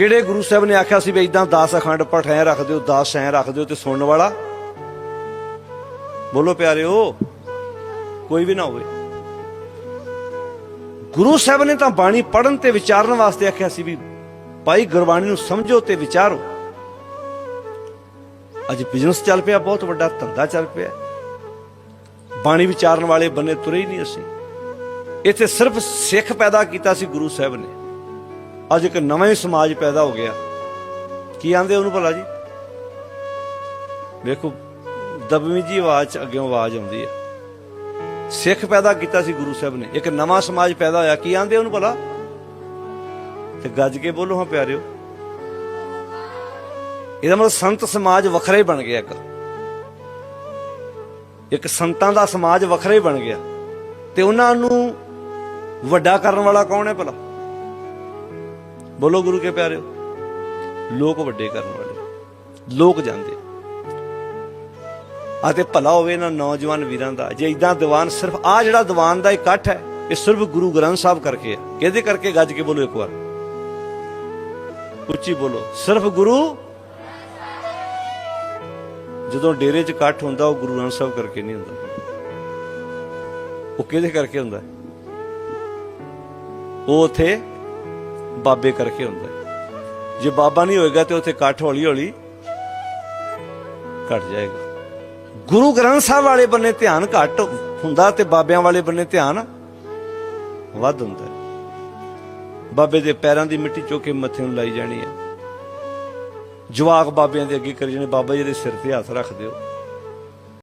ਕਿਹੜੇ ਗੁਰੂ ਸਾਹਿਬ ਨੇ ਆਖਿਆ ਸੀ ਵੀ ਇਦਾਂ 10 ਅਖੰਡ ਪਾਠ ਐ ਰੱਖ ਦਿਓ 10 ਐ ਰੱਖ ਦਿਓ ਤੇ ਸੁਣਨ ਵਾਲਾ? ਬੋਲੋ ਪਿਆਰਿਓ, ਕੋਈ ਵੀ ਨਾ ਹੋਵੇ। ਗੁਰੂ ਸਾਹਿਬ ਨੇ ਤਾਂ ਬਾਣੀ ਪੜਨ ਤੇ ਵਿਚਾਰਨ ਵਾਸਤੇ ਆਖਿਆ ਸੀ ਵੀ ਭਾਈ ਗੁਰਬਾਣੀ ਨੂੰ ਸਮਝੋ ਤੇ ਵਿਚਾਰੋ। ਅੱਜ ਬਿਜ਼ਨਸ ਚੱਲ ਪਿਆ, ਬਹੁਤ ਵੱਡਾ ਧੰਦਾ ਚੱਲ ਪਿਆ। ਬਾਣੀ ਵਿਚਾਰਨ ਵਾਲੇ ਬੰਨੇ ਤੁਰੇ ਹੀ ਨਹੀਂ ਅਸੀਂ। ਇੱਥੇ ਸਿਰਫ ਸਿੱਖ ਪੈਦਾ ਕੀਤਾ ਸੀ ਗੁਰੂ ਸਾਹਿਬ ਨੇ। ਅੱਜ ਇੱਕ ਨਵਾਂ ਹੀ ਸਮਾਜ ਪੈਦਾ ਹੋ ਗਿਆ। ਕੀ ਆਂਦੇ ਉਹਨੂੰ ਭਲਾ ਜੀ? ਵੇਖੋ, ਦਬਵੀਂ ਜੀ ਆਵਾਜ਼ ਚ ਅੱਗੇ ਆਵਾਜ਼ ਆਉਂਦੀ ਹੈ ਸਿੱਖ ਪੈਦਾ ਕੀਤਾ ਸੀ ਗੁਰੂ ਸਾਹਿਬ ਨੇ। ਇੱਕ ਨਵਾਂ ਸਮਾਜ ਪੈਦਾ ਹੋਇਆ। ਕੀ ਆਂਦੇ ਉਹਨੂੰ ਭਲਾ? ਤੇ ਗੱਜ ਕੇ ਬੋਲੋ, ਹਾਂ ਪਿਆਰਿਓ। ਇਹਦਾ ਮਤਲਬ ਸੰਤ ਸਮਾਜ ਵੱਖਰਾ ਹੀ ਬਣ ਗਿਆ ਇੱਕ। ਇੱਕ ਸੰਤਾਂ ਦਾ ਸਮਾਜ ਵੱਖਰਾ ਹੀ ਬਣ ਗਿਆ। ਤੇ ਉਹਨਾਂ ਨੂੰ ਵੱਡਾ ਕਰਨ ਵਾਲਾ ਕੌਣ ਹੈ ਭਲਾ? ਬੋਲੋ ਗੁਰੂ ਕੇ ਪਿਆਰਿਓ। ਲੋਕ ਵੱਡੇ ਕਰਨ ਵਾਲੇ। ਲੋਕ ਜਾਂਦੇ। ਆ ਤੇ ਭਲਾ ਹੋਵੇ ਇਹਨਾਂ ਨੌਜਵਾਨ ਵੀਰਾਂ ਦਾ। ਜੇ ਇਦਾਂ ਦੀਵਾਨ ਸਿਰਫ ਆ ਜਿਹੜਾ ਦੀਵਾਨ ਦਾ ਇਕੱਠ ਹੈ, ਇਹ ਸਿਰਫ ਗੁਰੂ ਗ੍ਰੰਥ ਸਾਹਿਬ ਕਰਕੇ ਹੈ। ਕਿਹਦੇ ਕਰਕੇ? ਗੱਜ ਕੇ ਬੋਲੋ ਇੱਕ ਵਾਰ। ਉੱਚੀ ਬੋਲੋ। ਸਿਰਫ ਗੁਰੂ? ਜਦੋਂ ਡੇਰੇ 'ਚ ਇਕੱਠ ਹੁੰਦਾ, ਉਹ ਗੁਰੂ ਗ੍ਰੰਥ ਸਾਹਿਬ ਕਰਕੇ ਨਹੀਂ ਹੁੰਦਾ। ਉਹ ਕਿਹਦੇ ਕਰਕੇ ਹੁੰਦਾ? ਉਹ ਉਥੇ ਬਾਬੇ ਕਰਕੇ ਹੁੰਦਾ ਜੇ ਬਾਬਾ ਨਹੀਂ ਹੋਏਗਾ ਤੇ ਉਥੇ ਇਕੱਠ ਹੌਲੀ ਹੌਲੀ ਘਟ ਜਾਏਗਾ। ਗੁਰੂ ਗ੍ਰੰਥ ਸਾਹਿਬ ਵਾਲੇ ਬੰਨੇ ਧਿਆਨ ਘੱਟ ਹੁੰਦਾ ਤੇ ਬਾਬਿਆਂ ਵਾਲੇ ਬੰਨੇ ਧਿਆਨ ਵੱਧ ਹੁੰਦਾ ਬਾਬੇ ਦੇ ਪੈਰਾਂ ਦੀ ਮਿੱਟੀ ਚੁੱਕ ਕੇ ਮੱਥੇ ਨੂੰ ਲਾਈ ਜਾਣੀ ਹੈ। ਜਵਾਕ ਬਾਬਿਆਂ ਦੇ ਅੱਗੇ ਕਰੀ ਜਾਣੇ, ਬਾਬਾ ਜੀ ਦੇ ਸਿਰ ਤੇ ਹੱਥ ਰੱਖ ਦਿਓ।